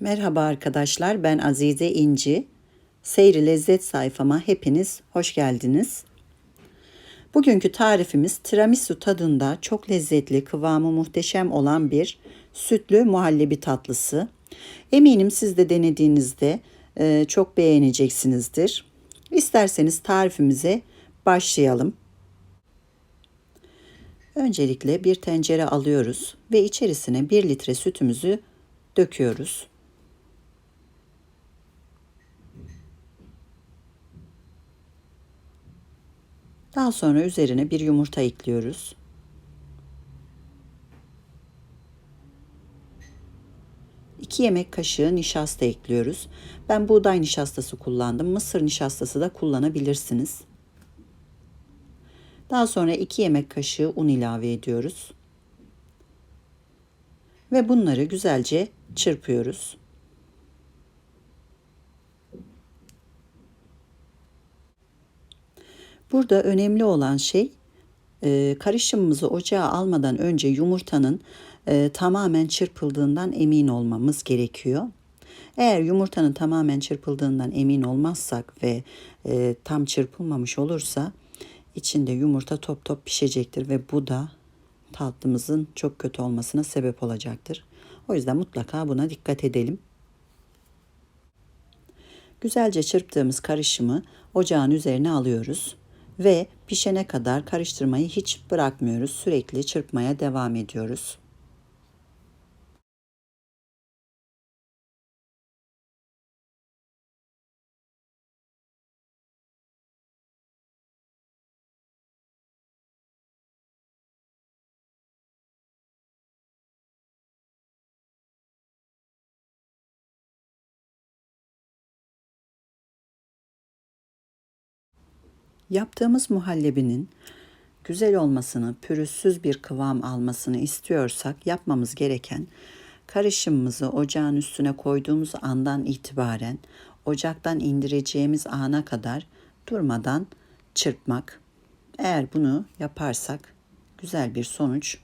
Merhaba arkadaşlar, ben Azize İnci. Seyri Lezzet sayfama hepiniz hoş geldiniz. Bugünkü tarifimiz tiramisu tadında çok lezzetli, kıvamı muhteşem olan bir sütlü muhallebi tatlısı. Eminim siz de denediğinizde e, çok beğeneceksinizdir. İsterseniz tarifimize başlayalım. Öncelikle bir tencere alıyoruz ve içerisine 1 litre sütümüzü döküyoruz. Daha sonra üzerine bir yumurta ekliyoruz. İki yemek kaşığı nişasta ekliyoruz. Ben buğday nişastası kullandım. Mısır nişastası da kullanabilirsiniz. Daha sonra 2 yemek kaşığı un ilave ediyoruz. Ve bunları güzelce çırpıyoruz. Burada önemli olan şey e, karışımımızı ocağa almadan önce yumurtanın e, tamamen çırpıldığından emin olmamız gerekiyor. Eğer yumurtanın tamamen çırpıldığından emin olmazsak ve e, tam çırpılmamış olursa içinde yumurta top top pişecektir ve bu da tatlımızın çok kötü olmasına sebep olacaktır. O yüzden mutlaka buna dikkat edelim. Güzelce çırptığımız karışımı ocağın üzerine alıyoruz ve pişene kadar karıştırmayı hiç bırakmıyoruz. Sürekli çırpmaya devam ediyoruz. Yaptığımız muhallebinin güzel olmasını, pürüzsüz bir kıvam almasını istiyorsak yapmamız gereken karışımımızı ocağın üstüne koyduğumuz andan itibaren ocaktan indireceğimiz ana kadar durmadan çırpmak. Eğer bunu yaparsak güzel bir sonuç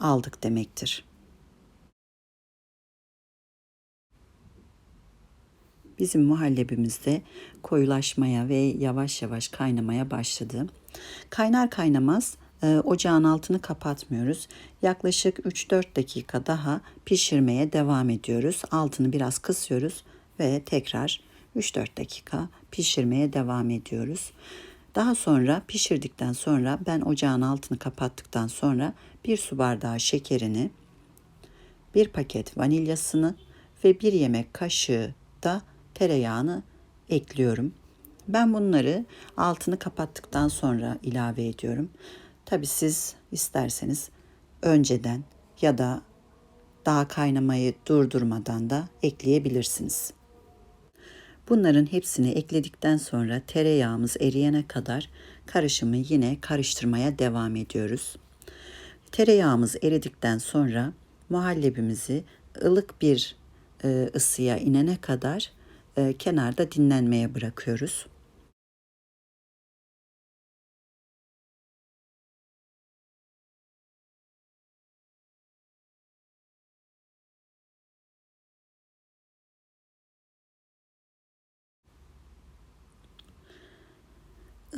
aldık demektir. Bizim muhallebimizde koyulaşmaya ve yavaş yavaş kaynamaya başladı. Kaynar kaynamaz e, ocağın altını kapatmıyoruz. Yaklaşık 3-4 dakika daha pişirmeye devam ediyoruz. Altını biraz kısıyoruz ve tekrar 3-4 dakika pişirmeye devam ediyoruz. Daha sonra pişirdikten sonra ben ocağın altını kapattıktan sonra bir su bardağı şekerini, bir paket vanilyasını ve bir yemek kaşığı da tereyağını ekliyorum. Ben bunları altını kapattıktan sonra ilave ediyorum. Tabi siz isterseniz önceden ya da daha kaynamayı durdurmadan da ekleyebilirsiniz. Bunların hepsini ekledikten sonra tereyağımız eriyene kadar karışımı yine karıştırmaya devam ediyoruz. Tereyağımız eridikten sonra muhallebimizi ılık bir e, ısıya inene kadar e, kenarda dinlenmeye bırakıyoruz.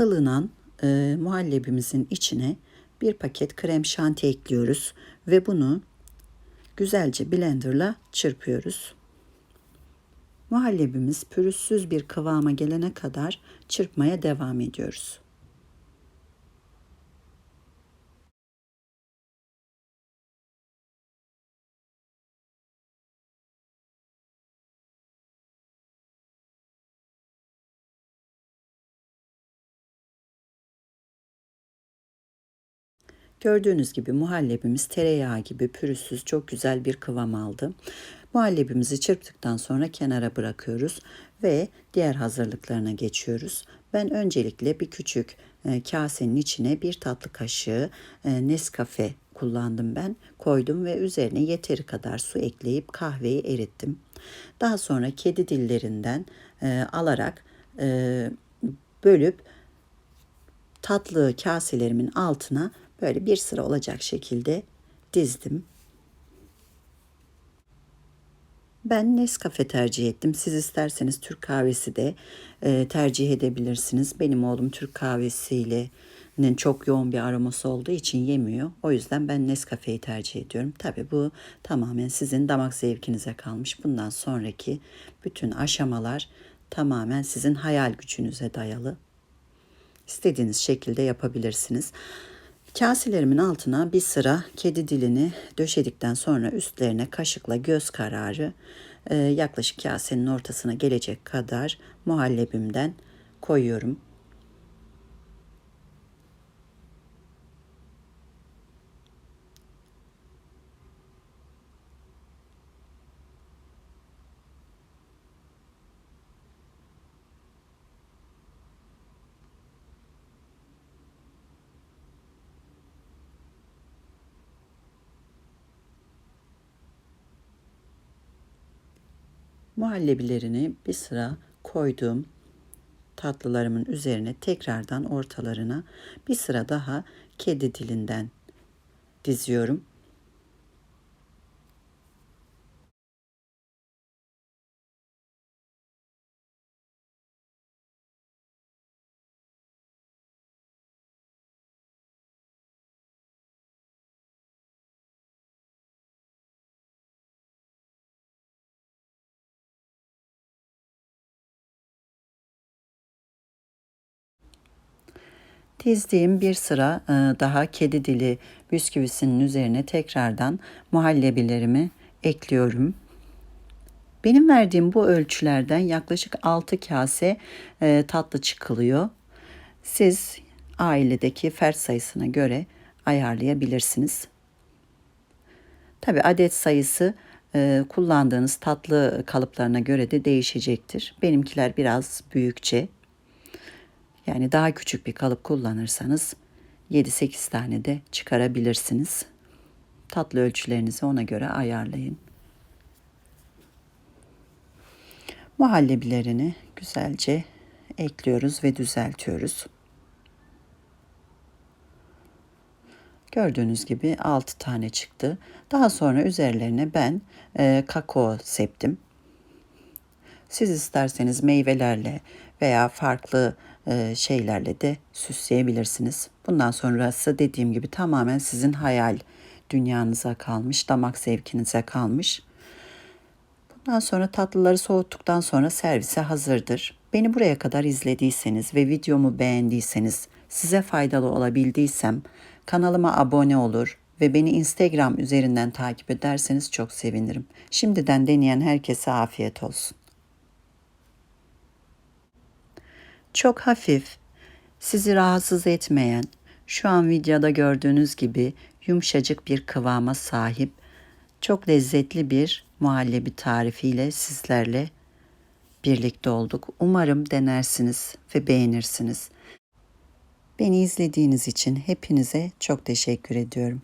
ılınan e, muhallebimizin içine bir paket krem şanti ekliyoruz ve bunu güzelce blenderla çırpıyoruz. Muhallebimiz pürüzsüz bir kıvama gelene kadar çırpmaya devam ediyoruz. Gördüğünüz gibi muhallebimiz tereyağı gibi pürüzsüz çok güzel bir kıvam aldı. Muhallebimizi çırptıktan sonra kenara bırakıyoruz ve diğer hazırlıklarına geçiyoruz. Ben öncelikle bir küçük e, kasenin içine bir tatlı kaşığı e, Nescafe kullandım ben. Koydum ve üzerine yeteri kadar su ekleyip kahveyi erittim. Daha sonra kedi dillerinden e, alarak bölüp tatlı kaselerimin altına böyle bir sıra olacak şekilde dizdim. Ben Nescafe tercih ettim. Siz isterseniz Türk kahvesi de e, tercih edebilirsiniz. Benim oğlum Türk kahvesiyle çok yoğun bir aroması olduğu için yemiyor. O yüzden ben Nescafe'yi tercih ediyorum. Tabi bu tamamen sizin damak zevkinize kalmış. Bundan sonraki bütün aşamalar tamamen sizin hayal gücünüze dayalı. İstediğiniz şekilde yapabilirsiniz. Kaselerimin altına bir sıra kedi dilini döşedikten sonra üstlerine kaşıkla göz kararı e, yaklaşık kasenin ortasına gelecek kadar muhallebimden koyuyorum. Muhallebilerini bir sıra koyduğum tatlılarımın üzerine tekrardan ortalarına bir sıra daha kedi dilinden diziyorum. Dizdiğim bir sıra e, daha kedi dili bisküvisinin üzerine tekrardan muhallebilerimi ekliyorum. Benim verdiğim bu ölçülerden yaklaşık 6 kase e, tatlı çıkılıyor. Siz ailedeki fert sayısına göre ayarlayabilirsiniz. Tabi adet sayısı e, kullandığınız tatlı kalıplarına göre de değişecektir. Benimkiler biraz büyükçe. Yani daha küçük bir kalıp kullanırsanız 7-8 tane de çıkarabilirsiniz. Tatlı ölçülerinizi ona göre ayarlayın. Muhallebilerini güzelce ekliyoruz ve düzeltiyoruz. Gördüğünüz gibi 6 tane çıktı. Daha sonra üzerlerine ben e, kakao septim. Siz isterseniz meyvelerle veya farklı e, şeylerle de süsleyebilirsiniz. Bundan sonrası dediğim gibi tamamen sizin hayal dünyanıza kalmış, damak zevkinize kalmış. Bundan sonra tatlıları soğuttuktan sonra servise hazırdır. Beni buraya kadar izlediyseniz ve videomu beğendiyseniz, size faydalı olabildiysem kanalıma abone olur ve beni Instagram üzerinden takip ederseniz çok sevinirim. Şimdiden deneyen herkese afiyet olsun. Çok hafif, sizi rahatsız etmeyen, şu an videoda gördüğünüz gibi yumuşacık bir kıvama sahip, çok lezzetli bir muhallebi tarifiyle sizlerle birlikte olduk. Umarım denersiniz ve beğenirsiniz. Beni izlediğiniz için hepinize çok teşekkür ediyorum.